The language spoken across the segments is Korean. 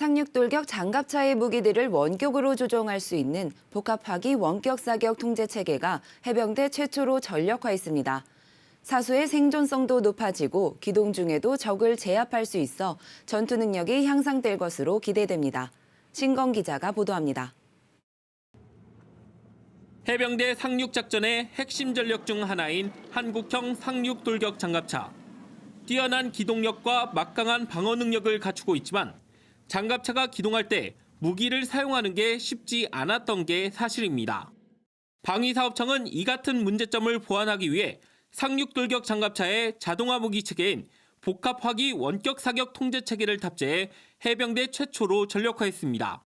상륙돌격 장갑차의 무기들을 원격으로 조종할 수 있는 복합화기 원격 사격 통제 체계가 해병대 최초로 전력화했습니다. 사수의 생존성도 높아지고 기동 중에도 적을 제압할 수 있어 전투 능력이 향상될 것으로 기대됩니다. 신건 기자가 보도합니다. 해병대 상륙 작전의 핵심 전력 중 하나인 한국형 상륙 돌격 장갑차. 뛰어난 기동력과 막강한 방어 능력을 갖추고 있지만 장갑차가 기동할 때 무기를 사용하는 게 쉽지 않았던 게 사실입니다. 방위사업청은 이 같은 문제점을 보완하기 위해 상륙 돌격 장갑차에 자동화 무기 체계인 복합화기 원격 사격 통제 체계를 탑재해 해병대 최초로 전력화했습니다.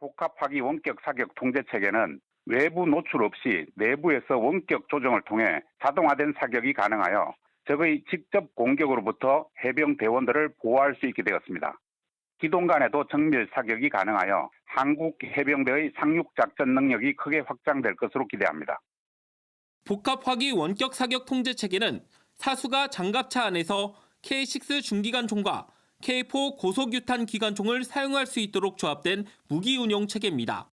복합화기 원격 사격 통제 체계는 외부 노출 없이 내부에서 원격 조정을 통해 자동화된 사격이 가능하여 적의 직접 공격으로부터 해병 대원들을 보호할 수 있게 되었습니다. 기동 간에도 정밀 사격이 가능하여 한국 해병대의 상륙 작전 능력이 크게 확장될 것으로 기대합니다. 복합 화기 원격 사격 통제 체계는 사수가 장갑차 안에서 K6 중기관총과 K4 고속유탄 기관총을 사용할 수 있도록 조합된 무기 운용 체계입니다.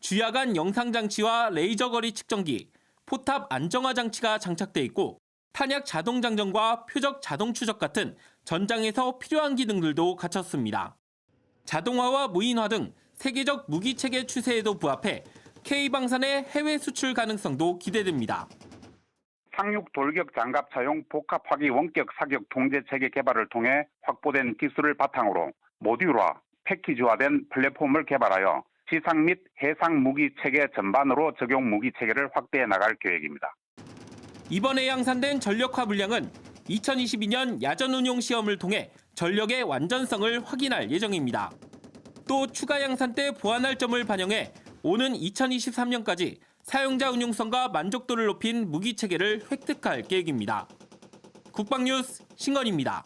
주야간 영상 장치와 레이저 거리 측정기, 포탑 안정화 장치가 장착돼 있고 탄약 자동 장전과 표적 자동 추적 같은 전장에서 필요한 기능들도 갖췄습니다. 자동화와 무인화 등 세계적 무기 체계 추세에도 부합해 K방산의 해외 수출 가능성도 기대됩니다. 상륙 돌격 장갑 차용 복합 화기 원격 사격 통제 체계 개발을 통해 확보된 기술을 바탕으로 모듈화, 패키지화된 플랫폼을 개발하여 지상 및 해상 무기 체계 전반으로 적용 무기 체계를 확대해 나갈 계획입니다. 이번에 양산된 전력화 물량은 2022년 야전 운용 시험을 통해 전력의 완전성을 확인할 예정입니다. 또 추가 양산 때 보완할 점을 반영해 오는 2023년까지 사용자 운용성과 만족도를 높인 무기 체계를 획득할 계획입니다. 국방뉴스 신건입니다.